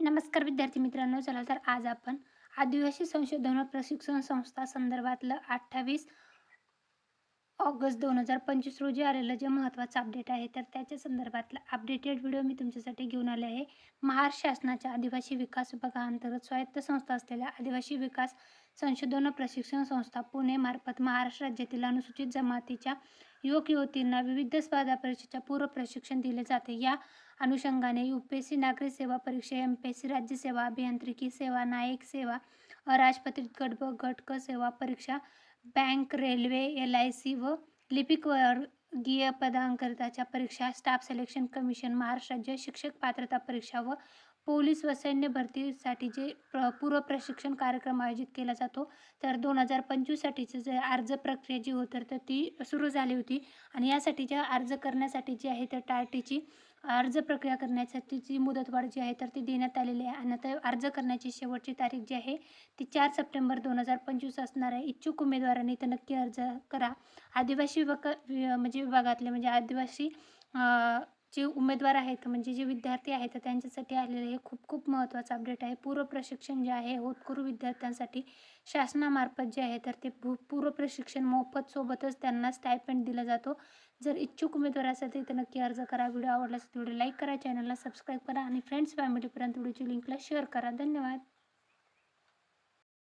नमस्कार विद्यार्थी मित्रांनो चला तर आज आपण आदिवासी संशोधन व प्रशिक्षण संस्था संदर्भातलं अठ्ठावीस ऑगस्ट दोन हजार पंचवीस रोजी आलेलं जे महत्त्वाचं अपडेट आहे तर त्याच्या संदर्भातला अपडेटेड व्हिडिओ मी तुमच्यासाठी घेऊन आले आहे. महाराष्ट्र शासनाच्या आदिवासी विकास विभागाअंतर्गत स्वायत्त संस्था असलेल्या आदिवासी विकास संशोधन व प्रशिक्षण संस्था पुणेमार्फत महाराष्ट्र राज्यातील अनुसूचित जमातीच्या युवक युवतींना विविध स्पर्धा परीक्षेच्या पूर्व प्रशिक्षण दिले जाते. या अनुषंगाने यू पी एस सी नागरी सेवा परीक्षा एम पी एस सी राज्यसेवा अभियांत्रिकी सेवा नायक सेवा अराजपत्रित गट ब गट क सेवा परीक्षा bank railway L I C व लिपिक वर्गीय पदांकरिताच्या परीक्षा स्टाफ सिलेक्शन कमिशन महाराष्ट्र राज्य शिक्षक पात्रता परीक्षा व पोलीस व सैन्य भरतीसाठी जे प्र पूर्व प्रशिक्षण कार्यक्रम आयोजित केला जातो तर दोन हजार पंचवीससाठीचं जे अर्ज प्रक्रिया जी होती तर ती सुरू झाली होती. आणि यासाठीच्या अर्ज करण्यासाठी जी आहे तर टार्टीची अर्ज प्रक्रिया करण्यासाठी जी मुदतवाढ जी आहे तर ती देण्यात आलेली आहे. आणि आता अर्ज करण्याची शेवटची तारीख जी आहे ती चार सप्टेंबर दोन हजार पंचवीस असणार आहे. इच्छुक उमेदवारांनी तर नक्की अर्ज करा. आदिवासी विभाग म्हणजे विभागातले म्हणजे आदिवासी जे उमेदवार आहेत म्हणजे जे विद्यार्थी आहेत तर त्यांच्यासाठी आलेलं हे खूप खूप महत्त्वाचं अपडेट आहे. पूर्व प्रशिक्षण जे आहे होतकरू विद्यार्थ्यांसाठी शासनामार्फत जे आहे तर ते भू पूर्व प्रशिक्षण मोफत सोबतच त्यांना स्टायपेंड दिला जातो. जर इच्छुक उमेदवार असेल तर नक्की अर्ज करा. व्हिडिओ आवडला असेल व्हिडिओ लाईक करा चॅनलला सबस्क्राईब करा आणि फ्रेंड्स फॅमिलीपर्यंत व्हिडिओची लिंकला शेअर करा. धन्यवाद.